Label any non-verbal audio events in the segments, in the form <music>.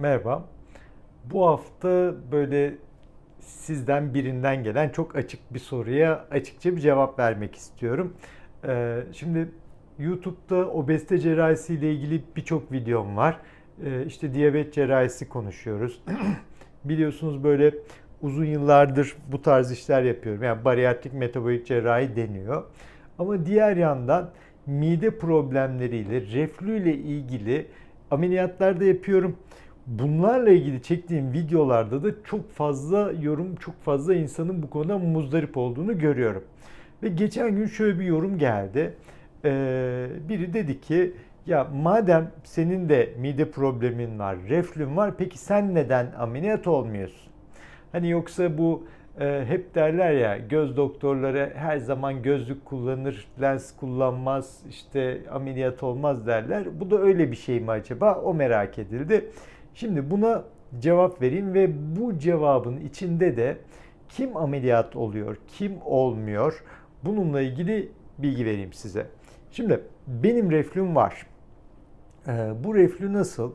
Merhaba. Bu hafta böyle sizden birinden gelen çok açık bir soruya açıkça bir cevap vermek istiyorum. Ee, şimdi YouTube'da obezite cerrahisi ile ilgili birçok videom var. Ee, işte diyabet cerrahisi konuşuyoruz. <clears throat> Biliyorsunuz böyle uzun yıllardır bu tarz işler yapıyorum. Yani bariyatrik metabolik cerrahi deniyor. Ama diğer yandan mide problemleriyle, reflü ile ilgili ameliyatlar da yapıyorum. Bunlarla ilgili çektiğim videolarda da çok fazla yorum, çok fazla insanın bu konuda muzdarip olduğunu görüyorum. Ve geçen gün şöyle bir yorum geldi. Ee, biri dedi ki ya madem senin de mide problemin var, reflün var peki sen neden ameliyat olmuyorsun? Hani yoksa bu e, hep derler ya göz doktorları her zaman gözlük kullanır, lens kullanmaz, işte ameliyat olmaz derler. Bu da öyle bir şey mi acaba? O merak edildi. Şimdi buna cevap vereyim ve bu cevabın içinde de kim ameliyat oluyor, kim olmuyor bununla ilgili bilgi vereyim size. Şimdi benim reflüm var. Ee, bu reflü nasıl?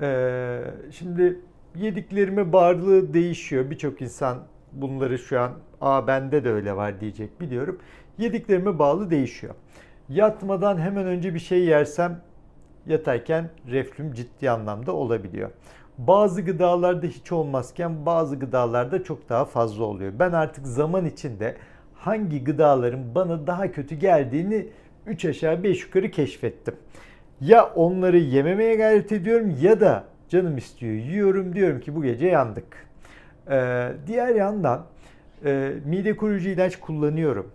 Ee, şimdi yediklerime bağırlığı değişiyor. Birçok insan bunları şu an aa bende de öyle var diyecek biliyorum. Yediklerime bağlı değişiyor. Yatmadan hemen önce bir şey yersem yatarken reflüm ciddi anlamda olabiliyor. Bazı gıdalarda hiç olmazken bazı gıdalarda çok daha fazla oluyor. Ben artık zaman içinde hangi gıdaların bana daha kötü geldiğini 3 aşağı 5 yukarı keşfettim. Ya onları yememeye gayret ediyorum ya da canım istiyor yiyorum diyorum ki bu gece yandık. Ee, diğer yandan e, mide koruyucu ilaç kullanıyorum.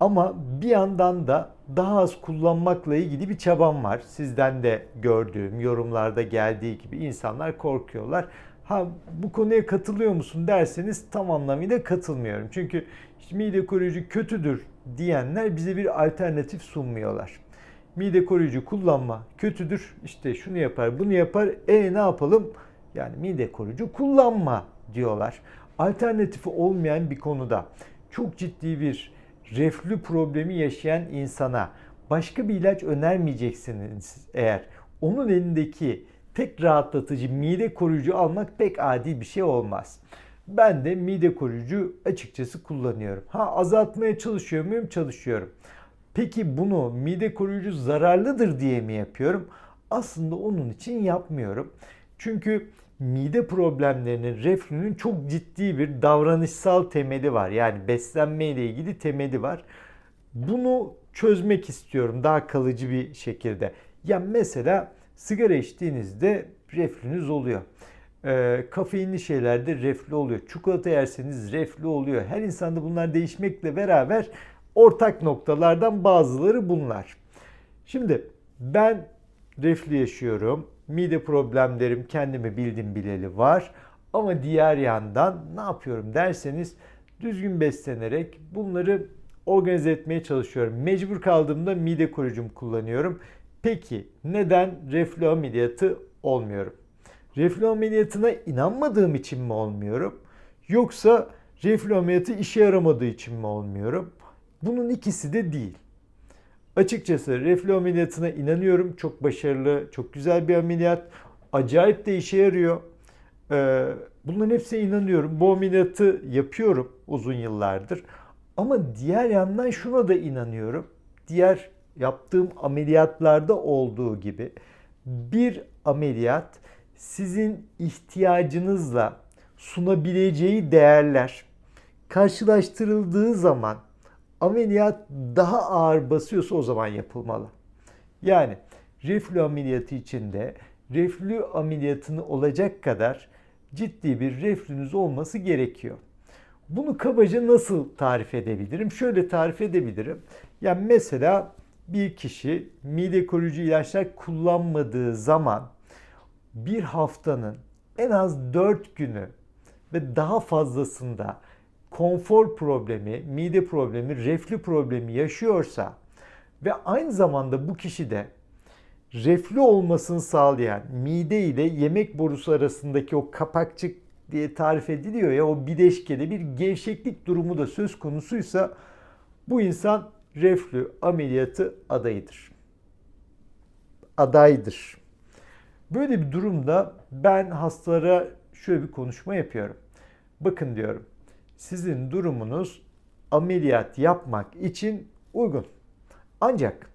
Ama bir yandan da daha az kullanmakla ilgili bir çabam var. Sizden de gördüğüm yorumlarda geldiği gibi insanlar korkuyorlar. Ha bu konuya katılıyor musun derseniz tam anlamıyla katılmıyorum. Çünkü işte mide koruyucu kötüdür diyenler bize bir alternatif sunmuyorlar. Mide koruyucu kullanma kötüdür. İşte şunu yapar, bunu yapar. E ne yapalım? Yani mide koruyucu kullanma diyorlar. Alternatifi olmayan bir konuda çok ciddi bir reflü problemi yaşayan insana başka bir ilaç önermeyeceksiniz eğer onun elindeki tek rahatlatıcı mide koruyucu almak pek adi bir şey olmaz. Ben de mide koruyucu açıkçası kullanıyorum. Ha azaltmaya çalışıyor muyum? Çalışıyorum. Peki bunu mide koruyucu zararlıdır diye mi yapıyorum? Aslında onun için yapmıyorum. Çünkü mide problemlerinin, reflünün çok ciddi bir davranışsal temeli var. Yani beslenme ilgili temeli var. Bunu çözmek istiyorum daha kalıcı bir şekilde. Ya mesela sigara içtiğinizde reflünüz oluyor. E, kafeinli şeylerde reflü oluyor. Çikolata yerseniz reflü oluyor. Her insanda bunlar değişmekle beraber ortak noktalardan bazıları bunlar. Şimdi ben reflü yaşıyorum mide problemlerim kendimi bildim bileli var. Ama diğer yandan ne yapıyorum derseniz düzgün beslenerek bunları organize etmeye çalışıyorum. Mecbur kaldığımda mide koruyucumu kullanıyorum. Peki neden reflü ameliyatı olmuyorum? Reflü ameliyatına inanmadığım için mi olmuyorum? Yoksa reflü ameliyatı işe yaramadığı için mi olmuyorum? Bunun ikisi de değil. Açıkçası reflü ameliyatına inanıyorum. Çok başarılı, çok güzel bir ameliyat. Acayip de işe yarıyor. Ee, bunların hepsine inanıyorum. Bu ameliyatı yapıyorum uzun yıllardır. Ama diğer yandan şuna da inanıyorum. Diğer yaptığım ameliyatlarda olduğu gibi bir ameliyat sizin ihtiyacınızla sunabileceği değerler karşılaştırıldığı zaman ameliyat daha ağır basıyorsa o zaman yapılmalı. Yani reflü ameliyatı içinde reflü ameliyatını olacak kadar ciddi bir reflünüz olması gerekiyor. Bunu kabaca nasıl tarif edebilirim? Şöyle tarif edebilirim. Yani mesela bir kişi mide koruyucu ilaçlar kullanmadığı zaman bir haftanın en az 4 günü ve daha fazlasında konfor problemi, mide problemi, reflü problemi yaşıyorsa ve aynı zamanda bu kişi de reflü olmasını sağlayan mide ile yemek borusu arasındaki o kapakçık diye tarif ediliyor ya o bileşkede bir gevşeklik durumu da söz konusuysa bu insan reflü ameliyatı adayıdır. Adaydır. Böyle bir durumda ben hastalara şöyle bir konuşma yapıyorum. Bakın diyorum. Sizin durumunuz ameliyat yapmak için uygun. Ancak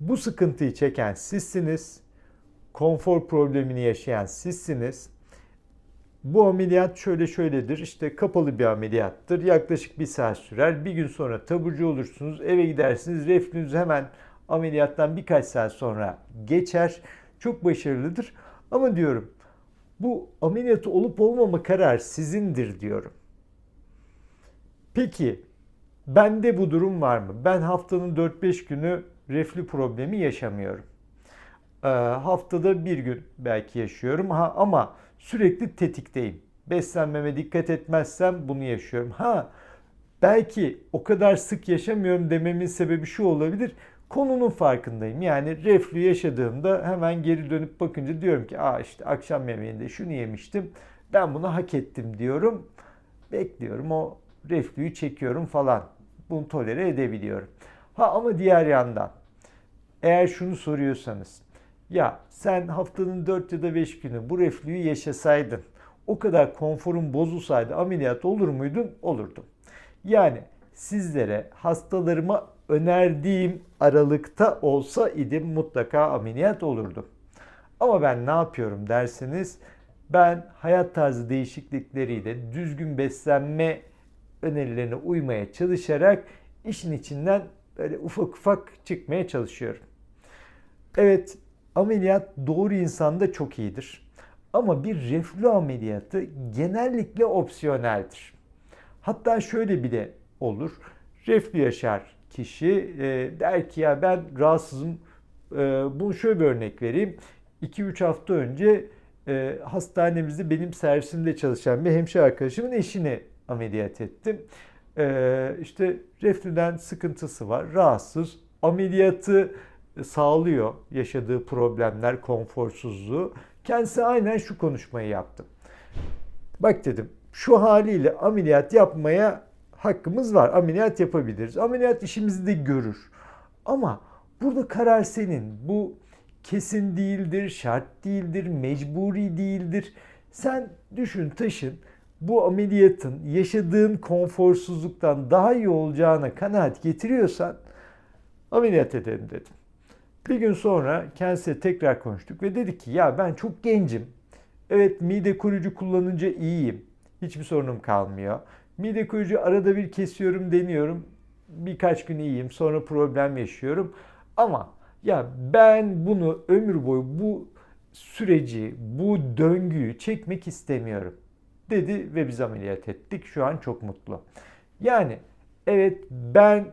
bu sıkıntıyı çeken sizsiniz. Konfor problemini yaşayan sizsiniz. Bu ameliyat şöyle şöyledir. İşte kapalı bir ameliyattır. Yaklaşık bir saat sürer. Bir gün sonra taburcu olursunuz. Eve gidersiniz. Reflünüz hemen ameliyattan birkaç saat sonra geçer. Çok başarılıdır. Ama diyorum bu ameliyatı olup olmama karar sizindir diyorum. Peki bende bu durum var mı? Ben haftanın 4-5 günü reflü problemi yaşamıyorum. Ee, haftada bir gün belki yaşıyorum ha ama sürekli tetikteyim. Beslenmeme dikkat etmezsem bunu yaşıyorum. Ha belki o kadar sık yaşamıyorum dememin sebebi şu olabilir. Konunun farkındayım. Yani reflü yaşadığımda hemen geri dönüp bakınca diyorum ki Aa işte akşam yemeğinde şunu yemiştim. Ben bunu hak ettim diyorum. Bekliyorum o reflüyü çekiyorum falan. Bunu tolere edebiliyorum. Ha ama diğer yandan eğer şunu soruyorsanız ya sen haftanın 4 ya da 5 günü bu reflüyü yaşasaydın o kadar konforun bozulsaydı ameliyat olur muydun? Olurdum. Yani sizlere hastalarıma önerdiğim aralıkta olsa idim mutlaka ameliyat olurdum. Ama ben ne yapıyorum derseniz ben hayat tarzı değişiklikleriyle düzgün beslenme önerilerine uymaya çalışarak işin içinden böyle ufak ufak çıkmaya çalışıyorum. Evet ameliyat doğru insanda çok iyidir. Ama bir reflü ameliyatı genellikle opsiyoneldir. Hatta şöyle bile olur. Reflü yaşar kişi e, der ki ya ben rahatsızım. E, bunu şöyle bir örnek vereyim. 2-3 hafta önce e, hastanemizde benim servisimde çalışan bir hemşire arkadaşımın eşini ameliyat ettim. E, işte reflüden sıkıntısı var, rahatsız. Ameliyatı sağlıyor yaşadığı problemler, konforsuzluğu. Kendisi aynen şu konuşmayı yaptı. Bak dedim şu haliyle ameliyat yapmaya hakkımız var. Ameliyat yapabiliriz. Ameliyat işimizi de görür. Ama burada karar senin. Bu kesin değildir, şart değildir, mecburi değildir. Sen düşün taşın bu ameliyatın yaşadığın konforsuzluktan daha iyi olacağına kanaat getiriyorsan ameliyat edelim dedim. Bir gün sonra kendisiyle tekrar konuştuk ve dedi ki ya ben çok gencim. Evet mide koruyucu kullanınca iyiyim. Hiçbir sorunum kalmıyor. Mide koruyucu arada bir kesiyorum, deniyorum. Birkaç gün iyiyim, sonra problem yaşıyorum. Ama ya ben bunu ömür boyu bu süreci, bu döngüyü çekmek istemiyorum dedi ve biz ameliyat ettik. Şu an çok mutlu. Yani evet ben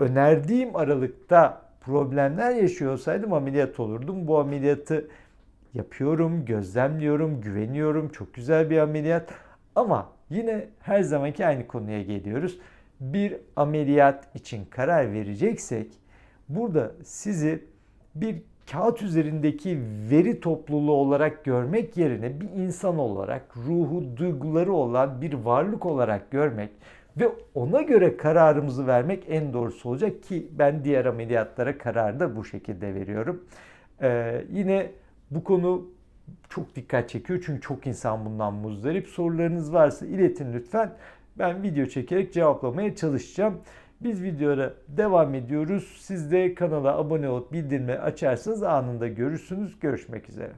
önerdiğim aralıkta problemler yaşıyor olsaydım ameliyat olurdum. Bu ameliyatı yapıyorum, gözlemliyorum, güveniyorum. Çok güzel bir ameliyat. Ama yine her zamanki aynı konuya geliyoruz. Bir ameliyat için karar vereceksek burada sizi bir kağıt üzerindeki veri topluluğu olarak görmek yerine bir insan olarak ruhu, duyguları olan bir varlık olarak görmek ve ona göre kararımızı vermek en doğrusu olacak ki ben diğer ameliyatlara kararı da bu şekilde veriyorum. Ee, yine bu konu çok dikkat çekiyor çünkü çok insan bundan muzdarip. Sorularınız varsa iletin lütfen. Ben video çekerek cevaplamaya çalışacağım. Biz videoya devam ediyoruz. Siz de kanala abone olup bildirimi açarsanız anında görürsünüz. Görüşmek üzere.